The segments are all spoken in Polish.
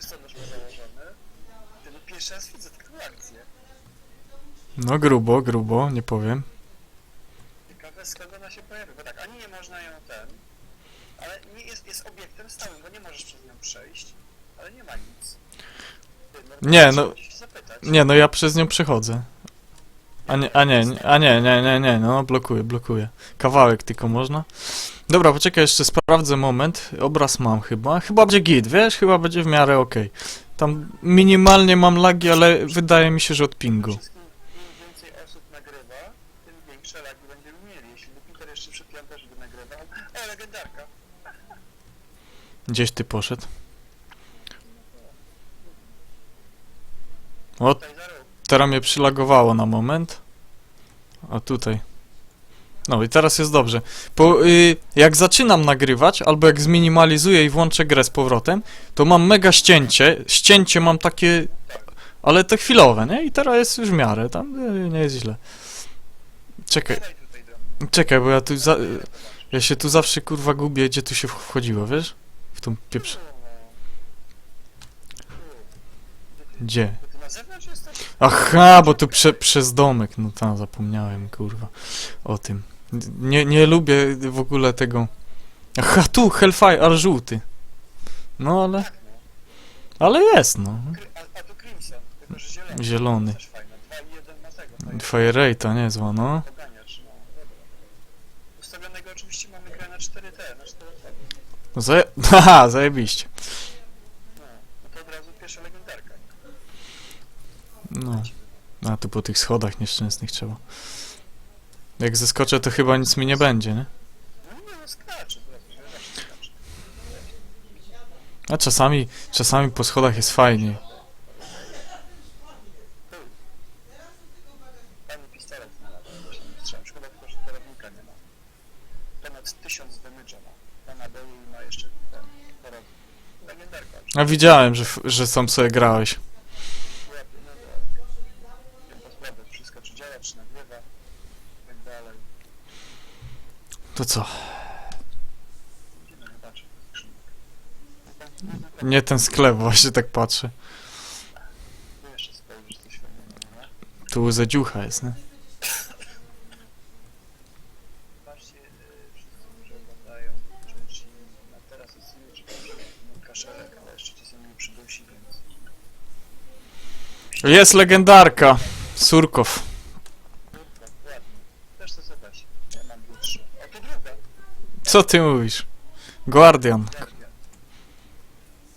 biustonosz ma założony. Ty, no pierwszy raz widzę taką akcję. No grubo, grubo, nie powiem. Ciekawe skąd ona się pojawi, bo tak, ani nie można ją ten, ale nie jest, jest obiektem stałym, bo nie możesz przez nią przejść, ale nie ma nic. Ty, Nie, no- zapytać. Nie, no ja przez nią przechodzę. A nie, a nie, a nie, nie, nie, nie, no blokuję, blokuję. Kawałek tylko można. Dobra, poczekaj, jeszcze sprawdzę moment. Obraz mam chyba. Chyba będzie git, wiesz? Chyba będzie w miarę okej. Tam minimalnie mam lagi, ale wydaje mi się, że od pingu. Gdzieś ty poszedł. O. teraz mnie przylagowało na moment. A tutaj. No i teraz jest dobrze. Po, y, jak zaczynam nagrywać, albo jak zminimalizuję i włączę grę z powrotem, to mam mega ścięcie. Ścięcie mam takie, ale to chwilowe, nie? I teraz jest już w miarę, tam y, nie jest źle. Czekaj, czekaj, bo ja tu za, y, ja się tu zawsze kurwa gubię, gdzie tu się wchodziło, wiesz? W tą pieprz... Gdzie? Zewnątrz jesteś? Aha, bo tu prze, przez domek, no tam zapomniałem, kurwa, o tym. Nie, nie lubię w ogóle tego... Aha, tu, Hellfire, ale żółty. No ale, Tak, no. ale jest, no. Kry- A, a tu Crimson, tylko że zielony. Zielony. Też fajne. 2 i 1 ma tego. fajne. Fire rate'a niezła, no. Poganiacz, no. Dobra. Ustawionego oczywiście mamy grę na 4T, na 4T. no zaje... Haha, zajebiście. No, no to od razu pierwsza legendarka. No, a tu po tych schodach nieszczęsnych trzeba. Jak zeskoczę, to chyba nic mi nie będzie, nie? No no. A czasami, czasami po schodach jest fajniej. Fajny pistolet znalazłem, właśnie nie strzelam. Szkoda tylko, że celownika nie ma. Ponad 1000 damage'a ma. Ma naboje i ma jeszcze ten choroby. Legendarka. A widziałem, że, że sam sobie grałeś. Łapie, no to... Wiem pozbędę wszystko, czy działa, czy nagrywa. I tak dalej. To co? Nie ten sklep, właśnie tak patrzę. Tu zadziucha jest, nie? Patrzcie, y, wszyscy, którzy oglądają, czy ci na teraz jest czy może kaszelek, ale jeszcze czasem nie przydusi, więc... Jest legendarka. Surkow. Kurwa, ładnie. Też to zobaczyć. Ja mam dłuższy. O, to druga. Co ty mówisz? Guardian.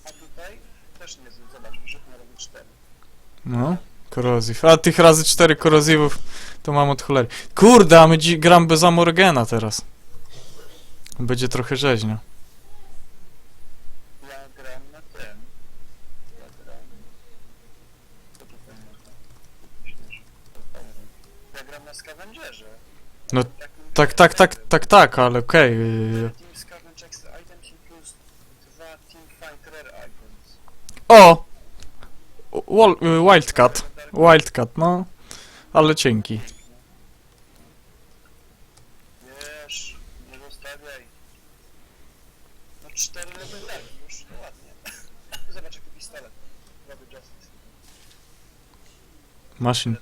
A tutaj też nie zobacz, wyrzutnia robi 4. No, korozji. A tych razy cztery korozjów to mam od cholery. Kurde, a my dzi- gram bez Amorgena teraz. Będzie trochę rzeźnia. Ja gram na tym. Ja gram... Co tutaj można? Myślę, że... Ja gram na Scavengerze. No, Takim- Tak, tak, tak, tak, tak, ale okej. Team Scavenge Extra Items plus 2 Team Fight Rare Items. O! Y, Wildcat. Wildcat, no. Ale cienki. Wiesz, nie zostawiaj. No cztery legendarki już, no ładnie. Zobacz jaki pistolet. Justice. Maszyn.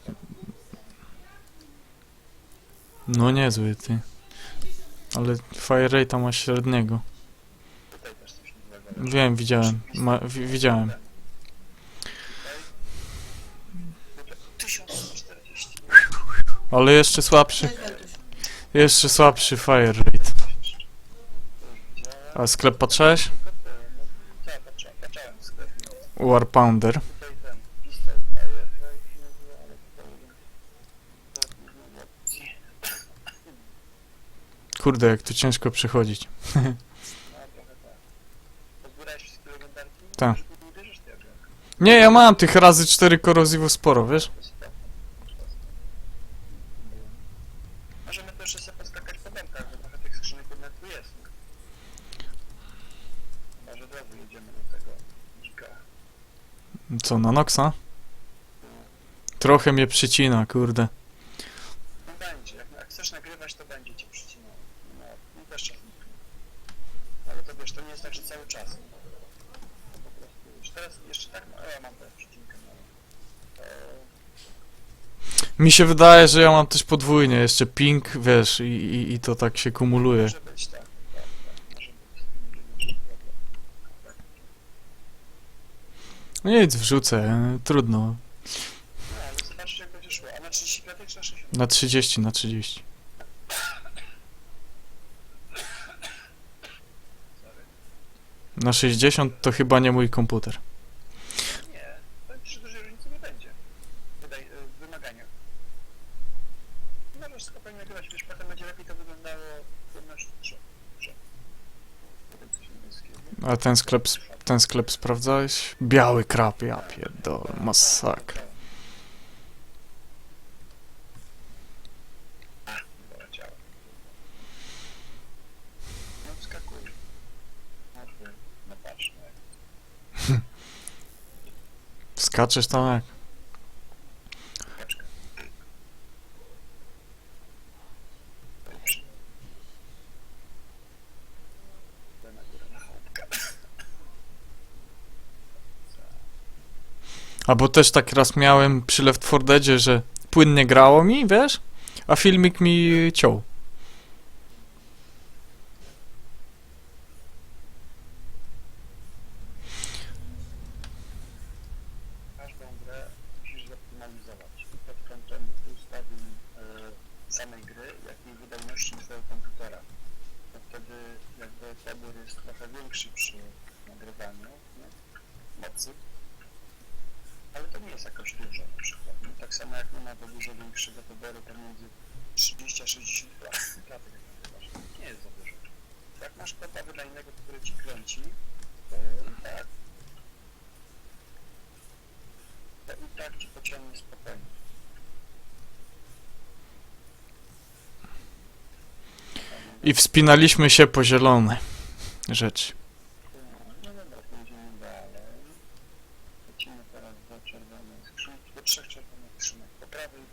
No niezły ty. Ale fire rate ma średniego. Wiem, widziałem. Ma, wi- widziałem. Tutaj 1140. Ale jeszcze słabszy. Jeszcze słabszy fire rate. A sklep patrzałeś? Tak. War Pounder. Tutaj ten pistol Fire Rate się nazywa, ale tutaj... to nie opcji. Kurde, jak tu ciężko przechodzić. Tak. Nie to ja mam tych razy cztery korozjów sporo, wiesz? Możemy też jeszcze poskakać po domkach, bo trochę tych skrzynek jednak tu jest. Może od razu jedziemy do tego dzika. Co, na Noxa? Trochę mnie przycina, kurde. No będzie, jak, jak chcesz nagrywać, to będzie cię przycinało. No, no też czas. Ale to wiesz, to nie jest tak, że cały czas. To po prostu już Czy teraz jeszcze tak? No, ja mam teraz przecinkę. Mi się wydaje, że ja mam też podwójnie, jeszcze ping, wiesz, i, i, i to tak się kumuluje. Może być tak. tak, tak. No nic, wrzucę, trudno. No, ale zobaczysz jak będzie szło. A na 35 czy na 60? Na 30, na 30. Na 60 to chyba nie mój komputer. Nie, ci, że dużej różnicy nie będzie. W wymaganiach. Potem będzie lepiej to wyglądało w. A ten sklep, ten sklep sprawdzałeś? Biały krap, ja pierdolę, masakra. A, poleciałem. No wskakuj. Może, no patrz, no jak Skaczesz tam jak? Albo też tak raz miałem przy Left 4 Deadzie, że płynnie grało mi, wiesz? A filmik mi ciął. każdą grę musisz zoptymalizować pod kątem ustawień e, samej gry, jak i wydajności twojego komputera. Bo wtedy jakby pobór jest trochę większy przy nagrywaniu nie? mocy, ale to nie jest jakoś dużo na przykład. Nie? Tak samo jak nie ma to dużo większego poboru pomiędzy 30 a 60 klatek. Nie jest za dużo. Jak masz kopa wydajnego, który ci kręci, to i tak to i tak ci pociągnie spokojnie. I wspinaliśmy się po zielone rzeczy. No dobra, pójdziemy dalej. Lecimy teraz do czerwonej skrzynki, do trzech czerwonych prawej i?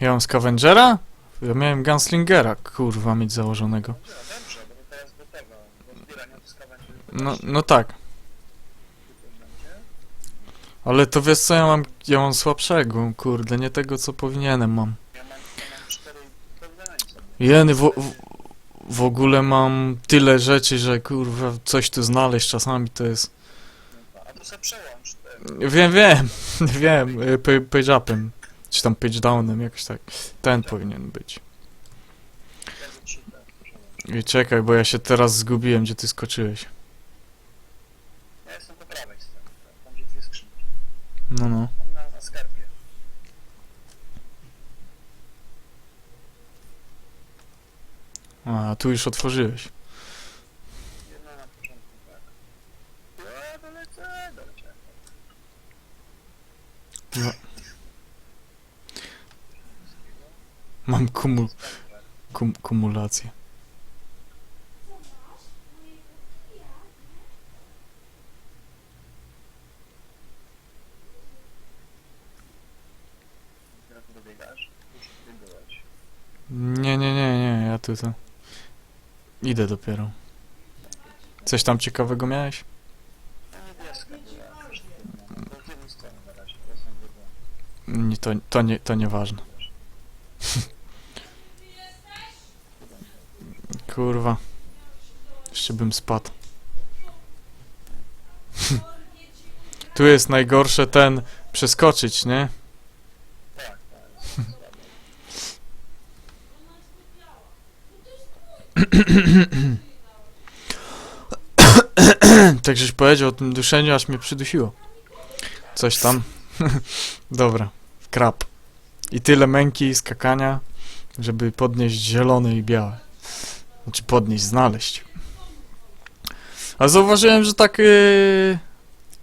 Ja mam Scavengera? Ja miałem Gunslingera, kurwa, mieć założonego. No, no tak. Ale to wiesz co, ja mam, ja mam słabszego, kurde, nie tego co powinienem mam. Ja mam, ja mam cztery porównania sobie. Jeny, w, w, w ogóle mam tyle rzeczy, że kurwa, coś tu znaleźć czasami to jest... A to sobie przełącz te Wiem, wiem, wiem, y, pa- page upem, czy tam page downem, jakoś tak. Ten powinien być. Ci przełącz. I czekaj, bo ja się teraz zgubiłem, gdzie ty skoczyłeś. Ja jestem po prawej stronie, tak, tam gdzie dwie skrzynki. No, no. Tam na, na skarbie. A, tu już otworzyłeś. No. Mam kumul, kum, kumulację. Nie, nie, nie, nie, ja tu to... Idę dopiero. Coś tam ciekawego miałeś? Nie, to, to, nie, to nieważne. Kurwa. Jeszcze bym spadł. tu jest najgorsze ten przeskoczyć, nie? Tak, tak, jest słabe. tak żeś powiedział o tym duszeniu, aż mnie przydusiło. Coś tam. Dobra. Krap. I tyle męki i skakania, żeby podnieść zielone i białe. Znaczy podnieść, znaleźć. A zauważyłem, że tak yy,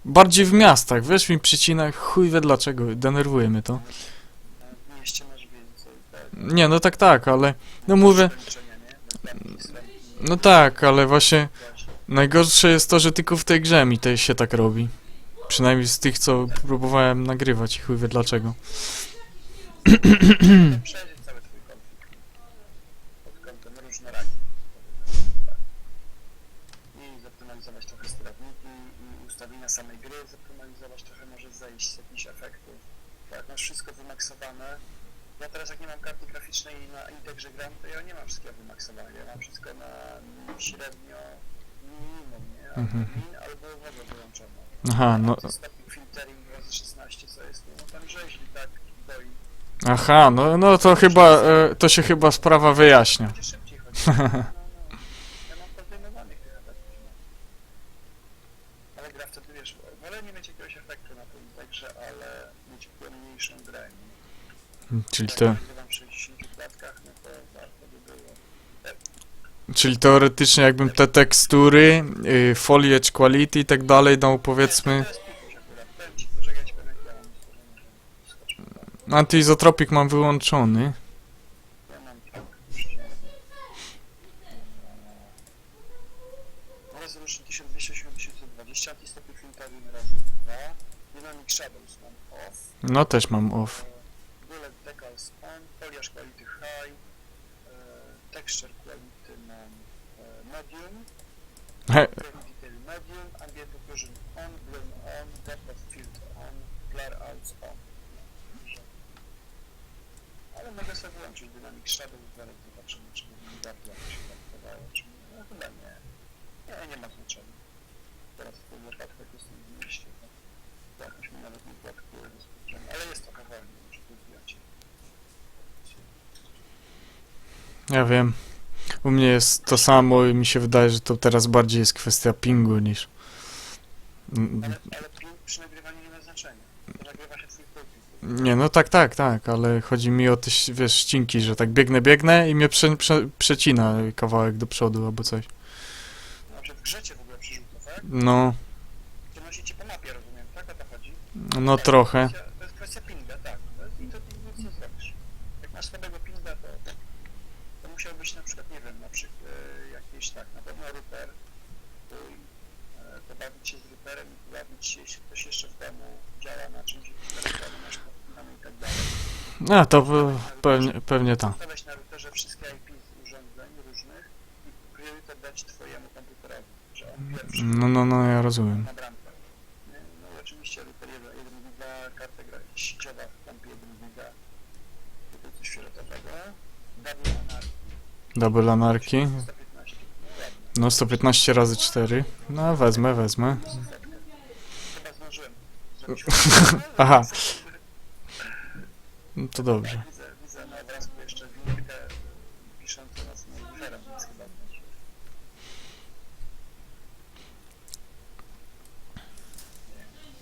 bardziej w miastach, wiesz, mi przycina, chuj wie dlaczego, denerwuje mnie to. Masz więcej, tak. Nie, no tak, tak, ale no mówię, no tak, ale właśnie najgorsze jest to, że tylko w tej grze mi to się tak robi. Przynajmniej z tych, co próbowałem nagrywać i chuj wie dlaczego. przejrzeć cały twój konflikt pod kątem różnorakich. Tak. I zoptymalizować trochę sterowniki i ustawienia samej gry, zoptymalizować trochę może zejść z jakichś efektów. Tak, masz wszystko wymaksowane. Ja teraz jak nie mam karty graficznej i na Integrze gram, to ja nie mam wszystkiego wymaksowane. Ja mam wszystko na średnio minimum, nie? Albo Mhm. min, albo w ogóle wyłączone. Aha, no. To stopień filtering razy 16, co jest, no tam rzeźli, tak, boi. Aha, no, no to chyba, e, to się chyba sprawa wyjaśnia. Będzie szybciej chodzi. No, no. Ja mam podejmowanych tych. No. Ale gra wtedy, wiesz, wolę nie mieć jakiegoś efektu na tym także, ale mieć płynniejszą grę. Czyli to, nagrywam w 60 klatkach, no to warto by było. Czyli teoretycznie jakbym te tekstury, y, foliage quality i tak dalej dał powiedzmy... Nie, to jest pikuś akurat. Powiem ci, poczekaj, ci powiem, jak ja mam ustawione, że skoczę. Antiizotropik mam wyłączony. Ja mam tak, puściłem. Resolution 1280-1020, antistopień filtering razy 2, Dynamic Shadows mam off, No też mam off. Bullet Decals on, Foliage Quality High, e, Texture Quality mam e, Medium, He, Frame Detail Medium, Ambient Occlusion on, Bloom on, Depth of Field on, Blur Outs on. Także- Ale mogę sobie zaraz zobaczymy, czy nie. Chyba nie. Nie, nie ma znaczenia. Teraz w tych wypadkach jest na 200, to to jakoś mi nawet nie blokuje bezpośrednio, ale jest trochę wolniej niż w zdjęcie. ja wiem. U mnie jest to samo i mi się wydaje, że to teraz bardziej jest kwestia pingu niż... Ale, ale ping przy nagrywaniu nie ma znaczenia. To nagrywa się twój profil. Nie, no tak, tak, tak, ale chodzi mi o te, wiesz, ścinki, że tak biegnę, biegnę i mnie prze, prze, przecina kawałek do przodu albo coś. Na przykład w grze cię w ogóle przerzuca, tak? No, Przenosicie po mapie, rozumiem, tak? O to chodzi? no trochę. To jest kwestia- to jest kwestia pinga, tak. To jest- I to ty nic nie zrobisz. Jak masz słabego pinga, to, to musiałbyś na przykład e, tak, na pewno router, twój, e, pobawić się z routerem i pobawić się, jeśli ktoś jeszcze w domu działa na czymś, masz i tak dalej. No to pe- pewnie, pewnie tak. Ustawiać na routerze wszystkie IP z urządzeń różnych i priorytet dać twojemu komputerowi, że on pierwszy No, no, no, ja rozumiem. na bramkę. Nie? No i oczywiście router 1, 1 giga, karta gra sieciowa w kompie 1 giga, tutaj coś fioletowego, double Double anarki. 115, no ładnie, No 115 razy 4. No wezmę, wezmę. Aha. No to dobrze. Widzę, widzę na jeszcze na.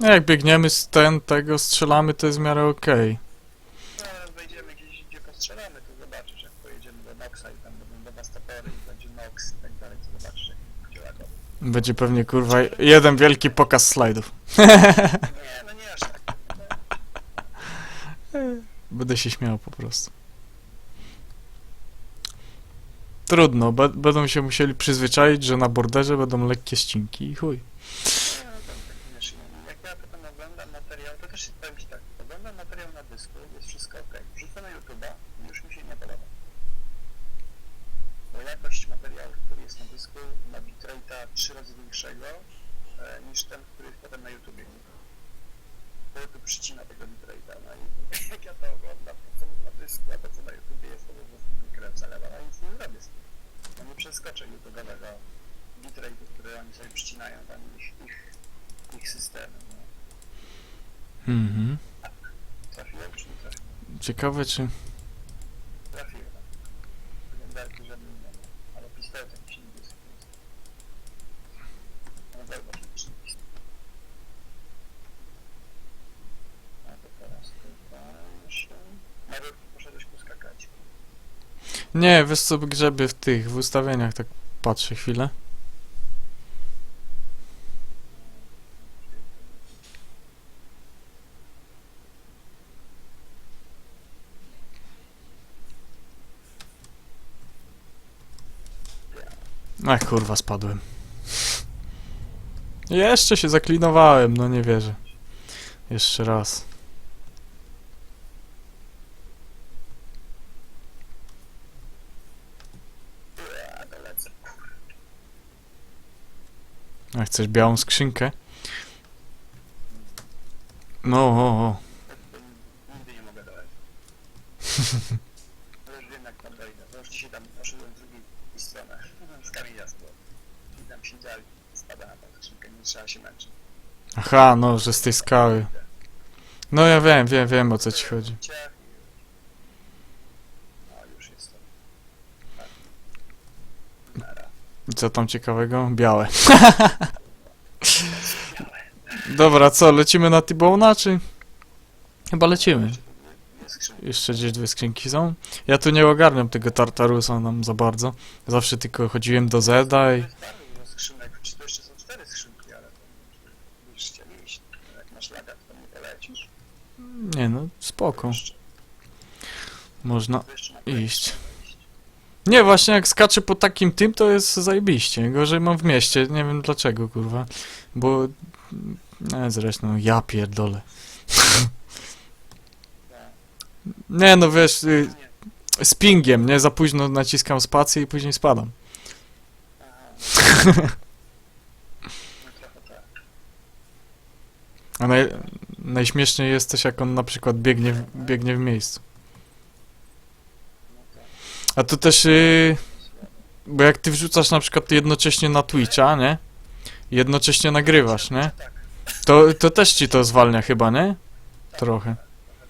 No jak biegniemy z ten, tego strzelamy, to jest w miarę okej. No, ale wejdziemy gdzieś, gdzie postrzelamy, to zobaczysz, jak pojedziemy do Noxa i tam będą dewastory i będzie Nox i tak dalej, to zobaczysz, jak będzie łagowo. Będzie pewnie kurwa jeden wielki pokaz slajdów. Nie, no nie aż tak. Będę się śmiał po prostu. Trudno, be- będą się musieli przyzwyczaić, że na borderze będą lekkie ścinki i chuj. Nie, no tam tak wiesz, no, jak ja potem oglądam materiał, to też powiem Ci tak, oglądam materiał na dysku, jest wszystko ok. Wrzucę na YouTube'a i już mi się nie podoba. Bo jakość materiału, który jest na dysku ma bitrate'a trzy razy większego e, niż ten, który jest potem na YouTubie. Bo YouTube przycina tego bitrate'a. No i jak ja to oglądam, to co na dysku, a to co na YouTubie jest, to po prostu mi krew zalewa, a nic nie zrobię z tym. No nie przeskoczę YouTube'owego bitrate'u, który oni sobie przycinają tam ich, ich, ich systemy. No. Mhm. Trafiłem czy nie trafiłem? Ciekawe czy... Trafiłem. Wyglądarki żadnej nie ma, ale. A to teraz poskakać. Nie, wiesz co, grzebie w tych, w ustawieniach, tak patrzę chwilę. Ach, kurwa, spadłem. Jeszcze się zaklinowałem, no nie wierzę. Jeszcze raz. A chcesz białą skrzynkę? No, o, o. Nigdy nie mogę dać. dzisiaj tam poszedłem z drugiej strony. Z kamienia. I tam. Spada na tą skrzynkę, nie trzeba się męczyć. Aha, no, że z tej skały. No ja wiem, wiem, wiem o co ci chodzi. No już jest to. Nara. I co tam ciekawego? Białe. Dobra, co, lecimy na T-Bone'a, czy? Chyba lecimy. Jeszcze gdzieś dwie skrzynki są. Ja tu nie ogarniam tego Tartarusa nam za bardzo. Zawsze tylko chodziłem do Zeda i... To jest bardzo dużo skrzynek. Czy to jeszcze są cztery skrzynki, ale to byś chciał iść. Jak masz laga, to nie polecisz. Nie no, spoko. Jeszcze- Można to jeszcze na iść. iść. Nie, właśnie jak skaczę po takim tym, to jest zajebiście. Gorzej mam w mieście, nie wiem dlaczego, kurwa. Bo... Nie, zresztą, ja pierdolę. Nie, no wiesz, y, z pingiem, nie? Za późno naciskam spację i później spadam. A naj, najśmieszniej jest też, jak on na przykład biegnie w, biegnie w miejscu. A to też, y, bo jak ty wrzucasz na przykład jednocześnie na Twitcha, nie? Jednocześnie nagrywasz, nie? To, to też ci to zwalnia chyba, nie? Trochę. trochę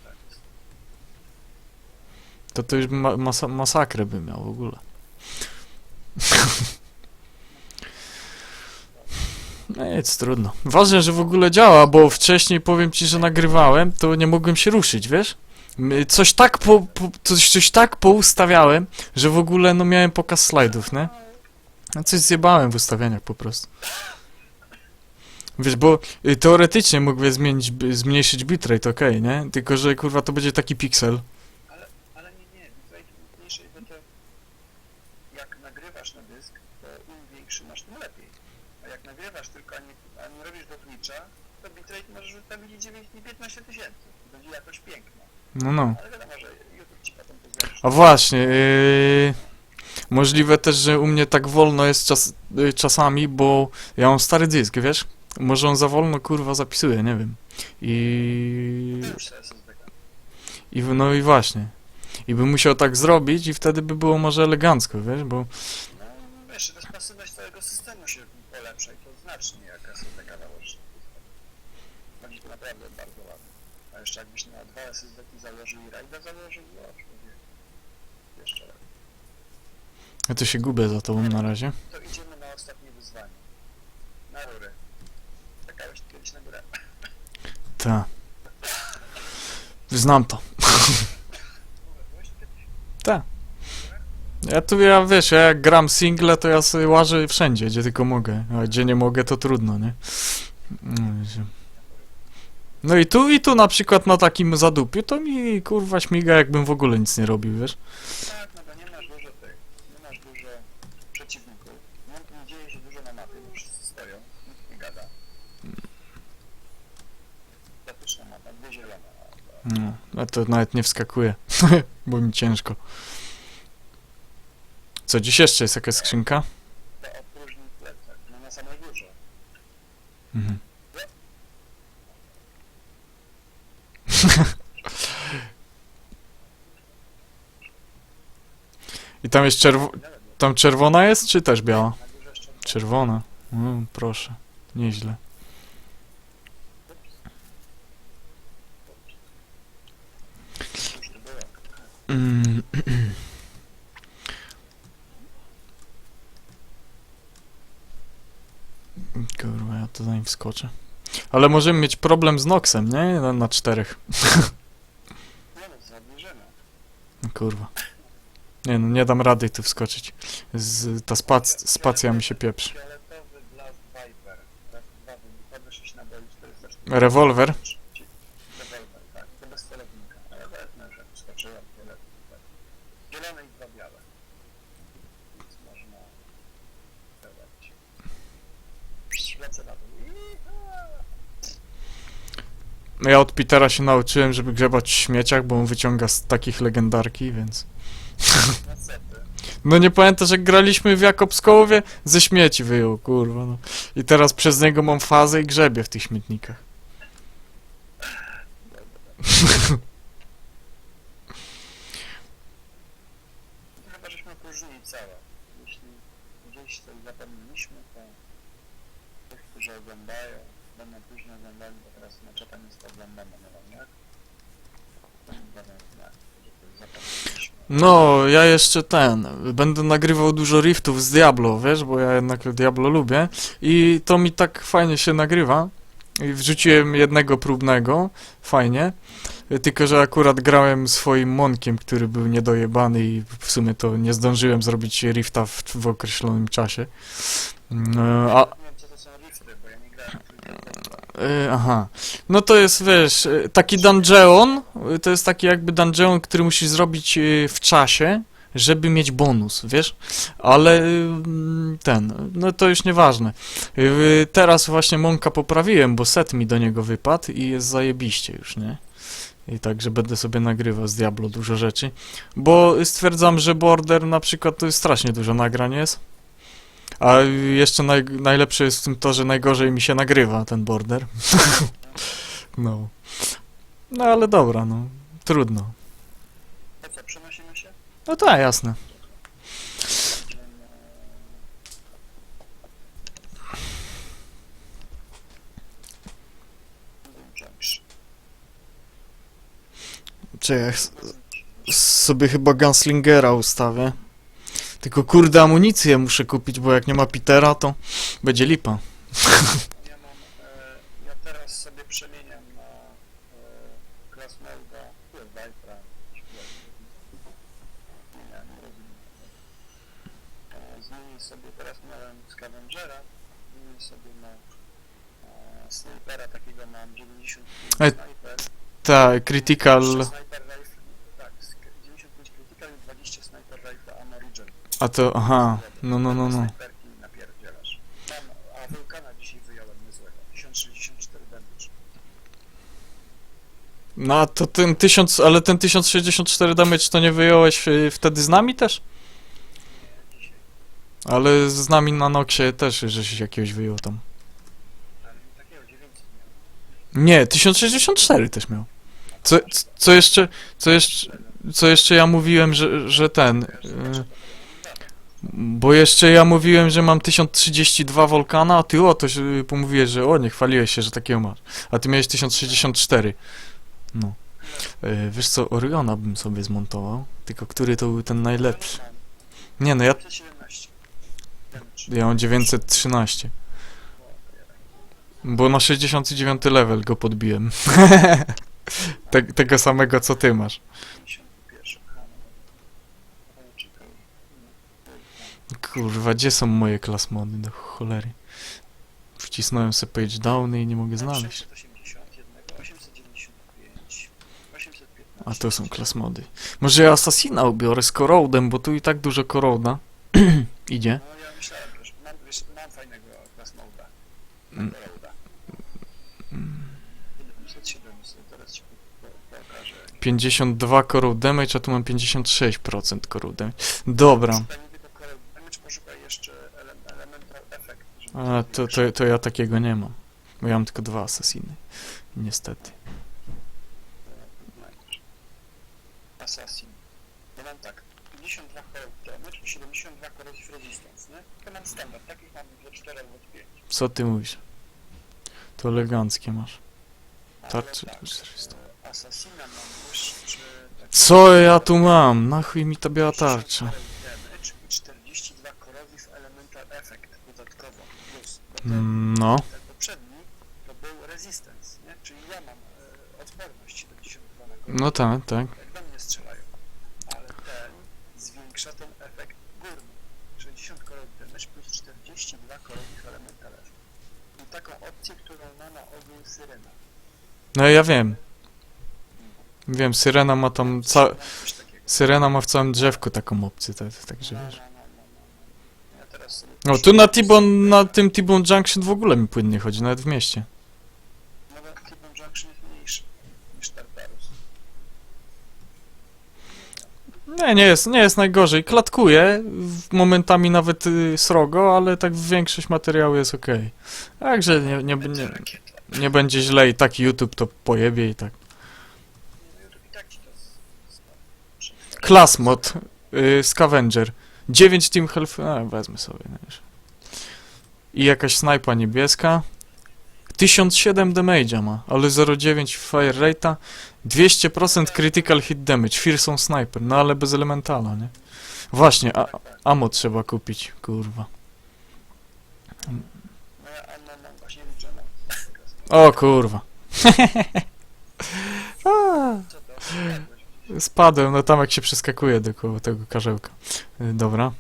tak jest. To to już ma, masa, masakrę by miał w ogóle. No nic, trudno. Ważne, że w ogóle działa, bo wcześniej powiem ci, że nagrywałem, to nie mogłem się ruszyć, wiesz? Coś tak po, po, coś, coś tak poustawiałem, że w ogóle no miałem pokaz slajdów, nie? No coś zjebałem w ustawieniach po prostu. Wiesz, bo y, teoretycznie mógłbym zmienić, zmniejszyć bitrate, okej, nie? Tylko, że kurwa to będzie taki piksel. Ale nie, nie, bitrate mniejszy, bo to jak nagrywasz na dysk, to im większy masz, tym lepiej. A jak nagrywasz tylko, a nie, a nie robisz do Twitcha, to bitrate możesz wystawić 9 i 15 tysięcy. Będzie jakoś piękna. No, no. Ale wiadomo, że YouTube ci potem to. A właśnie, yy, możliwe też, że u mnie tak wolno jest czas, yy, czasami, bo ja mam stary dysk, wiesz? Może on za wolno kurwa zapisuje, nie wiem. I, To już i w- no i właśnie. I bym musiał tak zrobić i wtedy by było może elegancko, wiesz, bo No, wiesz, responsywność całego systemu się polepsza i to znacznie, jak SSD założysz. Będzie to naprawdę bardzo ładne. A jeszcze jakbyś na dwa SSD założył i RAIDa założył, no człowiek. Jeszcze lepiej. ja to się gubię za tobą na razie. To idziemy na ostatnie wyzwanie. Na rury. Czekałeś kiedyś na górę. Ta. Znam to. Ta. Ja tu, ja wiesz, ja jak gram single, to ja sobie łażę wszędzie, gdzie tylko mogę. A gdzie nie mogę, to trudno, nie? No, wiecie. No i tu, i tu na przykład na takim zadupiu, to mi kurwa śmiga, jakbym w ogóle nic nie robił, wiesz? Tak, no bo nie masz dużo tych, nie masz dużo przeciwników. Nie, nie dzieje się dużo na mapie, bo wszyscy stoją, nikt nie gada. Statyczna mapa, dwie zielone. No, a to nawet nie wskakuje, bo mi ciężko. Co, dziś jeszcze jest jakaś skrzynka? To opróżni plecak, no na samej górze. Mhm. I tam jest czerwo... Tam czerwona jest, czy też biała? Czerwona. No, proszę. Nieźle. Mm. Kurwa, ja to zanim wskoczę. Ale możemy mieć problem z Noxem, nie? Na, na czterech. Kurwa. Nie no, nie dam rady tu wskoczyć. Z, ta spac, spacja mi się pieprzy. Fioletowy Blast Viper. Raz, dwa, wybuchowe 6 naboi, 440. Rewolwer? Rewolwer, tak. To bez celownika. Ale wezmę, że wskoczyłem. Fiolet, tak. Zielone i dwa białe. Więc można strzelać. Lecę na dół. Iha! No ja od Petera się nauczyłem, żeby grzebać w śmieciach, bo on wyciąga z takich legendarki, więc... No nie pamiętasz jak graliśmy w Jakobskowie? Ze śmieci wyjął, kurwa no. I teraz przez niego mam fazę i grzebię w tych śmietnikach. Chyba żeśmy opróżnili całe. Jeśli gdzieś coś zapomnieliśmy, to tych, którzy oglądają, będą później oglądali, bo teraz na czata nie jest oglądane, nie wiem jak. To nie będą znać, że coś zapomnieliśmy. No, ja jeszcze ten. Będę nagrywał dużo riftów z Diablo, wiesz, bo ja jednak Diablo lubię. I to mi tak fajnie się nagrywa. I wrzuciłem jednego próbnego, fajnie. Tylko, że akurat grałem swoim monkiem, który był niedojebany i w sumie to nie zdążyłem zrobić rifta w, w określonym czasie. Mm, A, Y, aha. No to jest, wiesz, y, taki dungeon, y, to jest taki jakby dungeon, który musisz zrobić w czasie, żeby mieć bonus, wiesz? Ale mm, ten, no to już nieważne. Teraz właśnie Monka poprawiłem, bo set mi do niego wypadł i jest zajebiście już, nie? I także będę sobie nagrywał z Diablo dużo rzeczy, bo stwierdzam, że Border na przykład to jest strasznie dużo nagrań jest. A jeszcze naj, najlepsze jest w tym to, że najgorzej mi się nagrywa ten border. no. No ale dobra, no. Trudno. To co, przenosimy się? No tak, jasne. Czy ja sobie chyba Gunslingera ustawię. Tylko kurde amunicję muszę kupić, bo jak nie ma Petera, to będzie lipa. Ja mam, e, ja teraz sobie przemieniam na e, jest Vipra, nie rozumiem. E, zmienię sobie, teraz miałem Scavengera, zmienię sobie na e, Snipera, takiego mam 95 Ej, Sniper. Tak, Critical. 20 Sniper Rifle, tak, sk- 95 Critical i 20 Sniper Rifle Ammo Regen. A to, aha. No, no, no, no. Snajperki napierdzielasz. Mam, a Wulkana dzisiaj wyjąłem niezłego, 1064 damage. No a to ten 1000, ale ten 1064 damage to nie wyjąłeś y, wtedy z nami też? Dzisiaj. Ale z nami na Noxie też, żeś jakiegoś wyjął tam. Ale takiego 900 miałem. Nie, 1064 też miał. Co, co jeszcze, co jeszcze, co jeszcze ja mówiłem, że, że ten, y, bo jeszcze ja mówiłem, że mam 1032 Volcana, a ty o, to się pomówiłeś, że o, nie chwaliłeś się, że takiego masz. A ty miałeś 1064. No. Y, Wiesz co, Oriona bym sobie zmontował, tylko który to był ten najlepszy? Nie, no ja, 917 damage. ja mam 913. Bo na 69 level go podbiłem. Te, tego samego co ty masz. 51. Aha, no. Ale czekaj. Kurwa, gdzie są moje class mody do cholery? Wcisnąłem sobie page downy i nie mogę znaleźć. 881, 895, 815. A to są class mody. Może ja Assassina ubiorę z Corrodem, bo tu i tak dużo Corroda. Idzie. No ja myślałem, że mam, wiesz, mam fajnego. Mm. 700, teraz ci po- po- pokażę. 52 Corrode damage, a tu mam 56% Corrode damage. Dobra. Poszukaj jeszcze ele- Elemental Effect. A to to, to, ja takiego nie mam. Bo ja mam tylko dwa Assassiny. Niestety. Assassin. Ja mam tak, 52 Corel Damage i 72 Corrosive Resistance, nie? To mam standard, takich mam ze 4 albo 5. Co ty mówisz? To eleganckie masz. Tarczy tak, 400. e, Assassina mam jeszcze... tak- Co ja tu mam? Na chuj mi ta biała 60 tarcza. Corel Damage i 42 Corrosive Elemental Effect dodatkowo, plus. Bo ten, No. ten poprzedni to był Resistance, nie? Czyli ja mam e, odporność 72 na Corel. No tak, tak. jak do mnie strzelają. Ale ten zwiększa ten efekt górny. 60 korek damage plus 42 korowich elemental effect. I taką opcję, którą ma na ogół Syrena. No ja wiem. Wiem, Syrena ma tam ca... Mam coś takiego. Syrena ma w całym drzewku taką opcję, tak, także No, no, wiesz. No, no, no. No tu na T-Bone, na tym T-Bone Junction w ogóle mi płynnie chodzi, nawet w mieście. No bo Carbon Junction jest mniejszy niż Tartarus. Nie, nie jest, nie jest najgorzej. Klatkuje, w- momentami nawet y, srogo, ale tak większość materiału jest okej. Także nie, nie, nie, Rakieta. nie będzie źle i tak YouTube to pojebie i tak. No YouTube i tak ci to z- z- Class mod, y, Scavenger. 9 Team Health, a, wezmę sobie. no już. I jakaś snajpa niebieska. 1007 damage'a ma, ale 0,9 fire rate'a. 200% critical hit damage, Fearsome Sniper, no ale bez elementala, nie? Właśnie, a, ammo trzeba kupić, kurwa. No. O kurwa. Spadłem, no tam jak się przeskakuje do koło tego karzełka. Y, Dobra.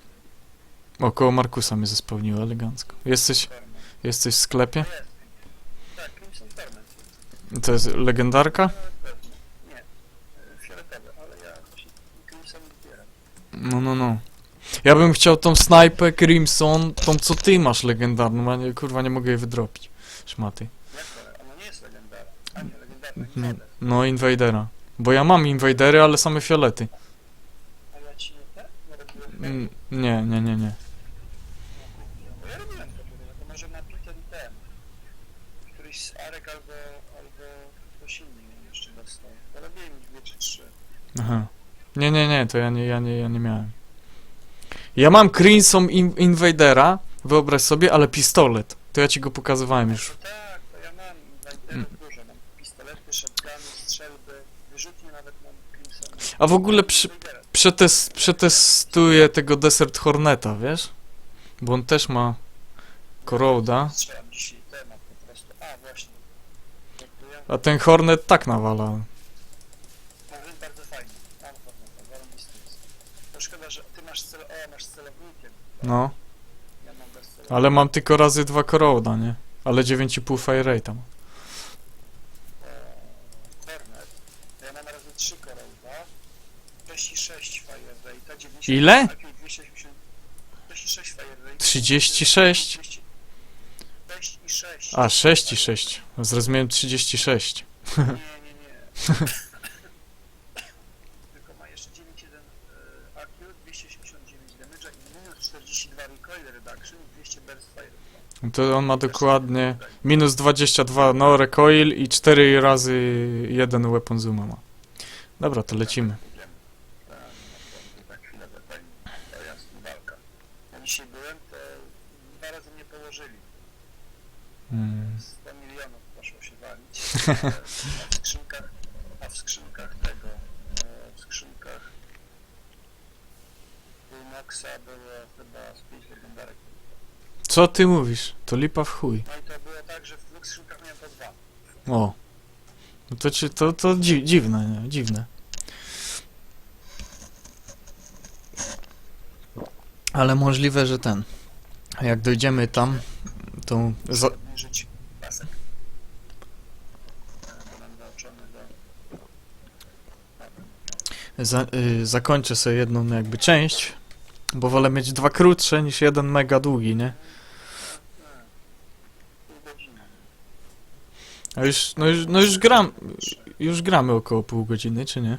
O, koło Markusa mnie zespełniło elegancko. Jesteś, jesteś w sklepie? Jest. Tak, Crimson. To jest legendarka? Nawet pewnie. Nie. e, Fioletowy, ale ja właśnie Crimson. No, no, no. Ja bym chciał tą snajpę Crimson, tą co ty masz legendarną, a nie, kurwa nie mogę jej wydropić. Szmaty. Jak to? Nie jest legendarna. A nie, legendarna. No, no Invadera. Bo ja mam Invadery, ale same fiolety. A ja ci nie te? Nie robiłem Nie, nie, nie, nie. Bo ja robiłem to, może na i ten. Któryś z Arek albo, albo ktoś inny jeszcze dostał. To robiłem ich dwie czy trzy. Aha. Nie, nie, nie, to ja nie, ja nie, ja nie miałem. Ja mam Crimson in Invadera, wyobraź sobie, ale pistolet. To ja ci go pokazywałem już. Tak, to ja mam. Invaderów dużo. Mam pistolety, shotguny, strzelby, wyrzutnie nawet mam Crimson. A w ogóle przy, przetestuję tego Desert Horneta, wiesz? Bo on też ma Corroda. A ten Hornet tak nawala. Bardzo fajnie. Szkoda, że ty masz. No, ale mam tylko razy dwa Corroda, nie? Ale 9,5 fire rate mam. Hornet. To ja mam razy 3 Corolda. 36 Fire Rate'a. 90 Ile? 280. 36 Fire Rate. 36? 6 i 6. A, 6 i 6. Zrozumiałem 36. Nie, nie, nie. Tylko ma jeszcze 9,1 e, AQ, 279 damage'a i minus 42 recoil reduction i 200 burst fire. To on ma dokładnie minus 22 no recoil i 4 razy 1 weapon zooma ma. Dobra, to lecimy. Wiem. Tak, tak, chwilę zapewne. To jasne, walka. Ja dzisiaj byłem, to dwa razy mnie położyli. Mm. 100 milionów poszło się walić. A w skrzynkach, a w skrzynkach tego, e, w skrzynkach Lunoxa było chyba z 5 legendarek. Co ty mówisz? To lipa w chuj. No i to było tak, że w dwóch skrzynkach miałem po dwa. O. No to, ci- to, to dzi dziwne, nie? Dziwne. Ale możliwe, że ten. Jak dojdziemy tam, to za Obniżyć pasek. E, Bo nam zaoczony do... Dobra. Za y zakończę sobie jedną jakby część, bo wolę mieć dwa krótsze niż jeden mega długi, nie? A już, no już, no już gram, już gramy około pół godziny, czy nie?